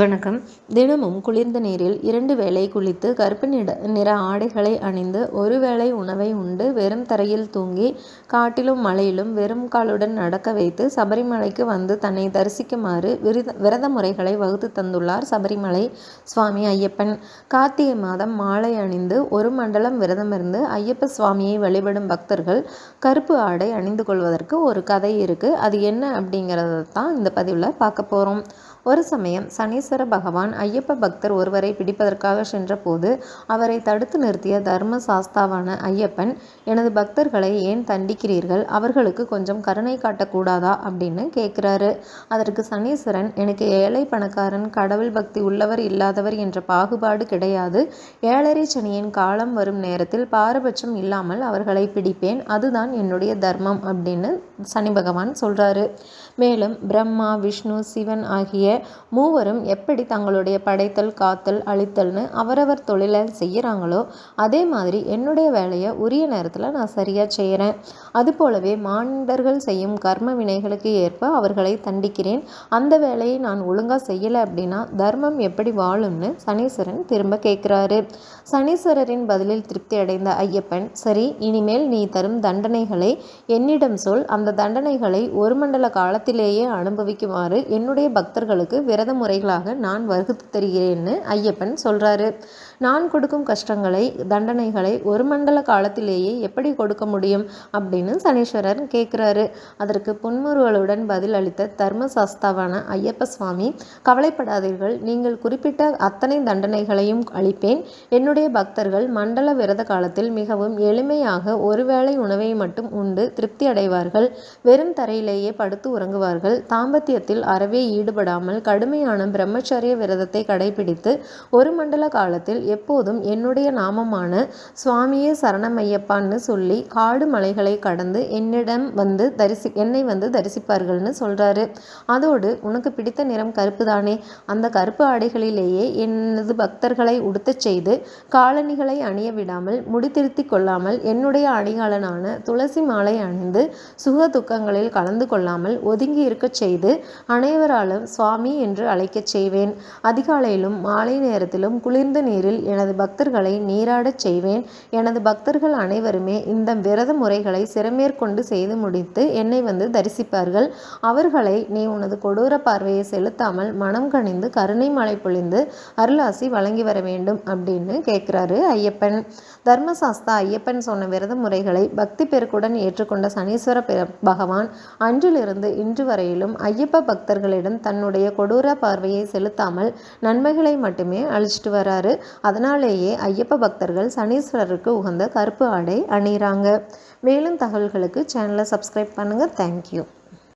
வணக்கம். தினமும் குளிர்ந்த நீரில் இரண்டு வேளை குளித்து கருப்பு நிற நிற ஆடைகளை அணிந்து ஒரு வேளை உணவை உண்டு வெறும் தரையில் தூங்கி காட்டிலும் மலையிலும் வெறும் காலுடன் நடக்க வைத்து சபரிமலைக்கு வந்து தன்னை தரிசிக்குமாறு விரத விரத முறைகளை வகுத்து தந்துள்ளார் சபரிமலை சுவாமி ஐயப்பன். கார்த்திகை மாதம் மாலை அணிந்து ஒரு மண்டலம் விரதமிருந்து ஐயப்ப சுவாமியை வழிபடும் பக்தர்கள் கருப்பு ஆடை அணிந்து கொள்வதற்கு ஒரு கதை இருக்குது அது என்ன அப்படிங்கிறத தான் இந்த பதிவில் பார்க்க போகிறோம் ஒரு சமயம் சனீஸ்வர பகவான் ஐயப்ப பக்தர் ஒருவரை பிடிப்பதற்காக சென்றபோது அவரை தடுத்து நிறுத்திய தர்ம சாஸ்தாவான ஐயப்பன் எனது பக்தர்களை ஏன் தண்டிக்கிறீர்கள்? அவர்களுக்கு கொஞ்சம் கருணை காட்டக்கூடாதா? அப்படின்னு கேட்குறாரு அதற்கு சனீஸ்வரன் எனக்கு ஏழை பணக்காரன் கடவுள் பக்தி உள்ளவர் இல்லாதவர் என்ற பாகுபாடு கிடையாது. ஏழரை சனியின் காலம் வரும் நேரத்தில் பாரபட்சம் இல்லாமல் அவர்களை பிடிப்பேன். அதுதான் என்னுடைய தர்மம் அப்படின்னு சனி பகவான் சொல்கிறாரு மேலும் பிரம்மா விஷ்ணு சிவன் ஆகிய மூவரும் எப்படி தங்களுடைய படைத்தல் காத்தல் அழித்தல்னு அவரவர் தொழிலை செய்கிறாங்களோ அதே மாதிரி என்னுடைய வேலையை உரிய நேரத்தில் நான் சரியாக செய்கிறேன் அதுபோலவே மாண்டர்கள் செய்யும் கர்ம வினைகளுக்கு ஏற்ப அவர்களை தண்டிக்கிறேன். அந்த வேலையை நான் ஒழுங்காக செய்யலை அப்படின்னா தர்மம் எப்படி வாழும்னு சனீஸ்வரன் திரும்ப கேட்குறாரு. சனீஸ்வரரின் பதிலில் திருப்தி அடைந்த ஐயப்பன் சரி இனிமேல் நீ தரும் தண்டனைகளை என்னிடம் சொல். அந்த தண்டனைகளை ஒரு மண்டல காலத்திலேயே அனுபவிக்குமாறு என்னுடைய பக்தர்களுக்கு விரத முறைகளாக நான் வகுத்து தருகிறேன்னு ஐயப்பன் சொல்கிறாரு நான் கொடுக்கும் கஷ்டங்களை தண்டனைகளை ஒரு மண்டல காலத்திலேயே எப்படி கொடுக்க முடியும் அப்படின்னு சனீஸ்வரர் கேட்குறாரு அதற்கு புன்முறுவலுடன் பதில் அளித்த தர்மசாஸ்தாவான ஐயப்ப சுவாமி கவலைப்படாதீர்கள் நீங்கள் குறிப்பிட்ட அத்தனை தண்டனைகளையும் அளிப்பேன். என்னுடைய பக்தர்கள் மண்டல விரத காலத்தில் மிகவும் எளிமையாக ஒருவேளை உணவை மட்டும் உண்டு திருப்தி அடைவார்கள். வெறும் தரையிலேயே படுத்து உறங்குவார்கள். தாம்பத்தியத்தில் அறவே ஈடுபடாமல் இல்லாமல் கடுமையான பிரம்மச்சரிய விரதத்தை கடைபிடித்து ஒரு மண்டல காலத்தில் எப்போதும் என்னுடைய நாமமான சுவாமியே சரணமையப்பான்னு சொல்லி காடு மலைகளை கடந்து என்னிடம் வந்து தரிசி என்னை வந்து தரிசிப்பார்கள்னு சொல்கிறாரு அதோடு உனக்கு பிடித்த நிறம் கருப்பு தானே அந்த கருப்பு ஆடைகளிலேயே எனது பக்தர்களை உடுத்தச் செய்து காலணிகளை அணிய விடாமல் முடித்திருத்தி கொள்ளாமல் என்னுடைய அணிகலனான துளசி மாலை அணிந்து சுக துக்கங்களில் கலந்து கொள்ளாமல் ஒதுங்கி இருக்கச் செய்து அனைவராலும் சுவா சுவாமி என்று அழைக்கச் செய்வேன். அதிகாலையிலும் மாலை நேரத்திலும் குளிர்ந்த நீரில் எனது பக்தர்களை நீராடச் செய்வேன். எனது பக்தர்கள் அனைவருமே இந்த விரத முறைகளை சிறமேற்கொண்டு செய்து முடித்து என்னை வந்து தரிசிப்பார்கள். அவர்களை நீ உனது கொடூர பார்வையை செலுத்தாமல் மனம் கணிந்து கருணை மழை பொழிந்து அருளாசி வழங்கி வர வேண்டும் அப்படின்னு கேட்குறாரு ஐயப்பன். தர்மசாஸ்தா ஐயப்பன் சொன்ன விரத முறைகளை பக்தி பெருக்குடன் ஏற்றுக்கொண்ட சனீஸ்வர பகவான். அன்றிலிருந்து இன்று வரையிலும் ஐயப்ப பக்தர்களிடம் தன்னுடைய தன்னுடைய கொடூர பார்வையை செலுத்தாமல் நன்மைகளை மட்டுமே அழிச்சிட்டு வராரு. அதனாலேயே ஐயப்ப பக்தர்கள் சனீஸ்வரருக்கு உகந்த கருப்பு ஆடை அணிகிறாங்க மேலும் தகவல்களுக்கு சேனலை சப்ஸ்கிரைப் பண்ணுங்கள் தேங்க்யூ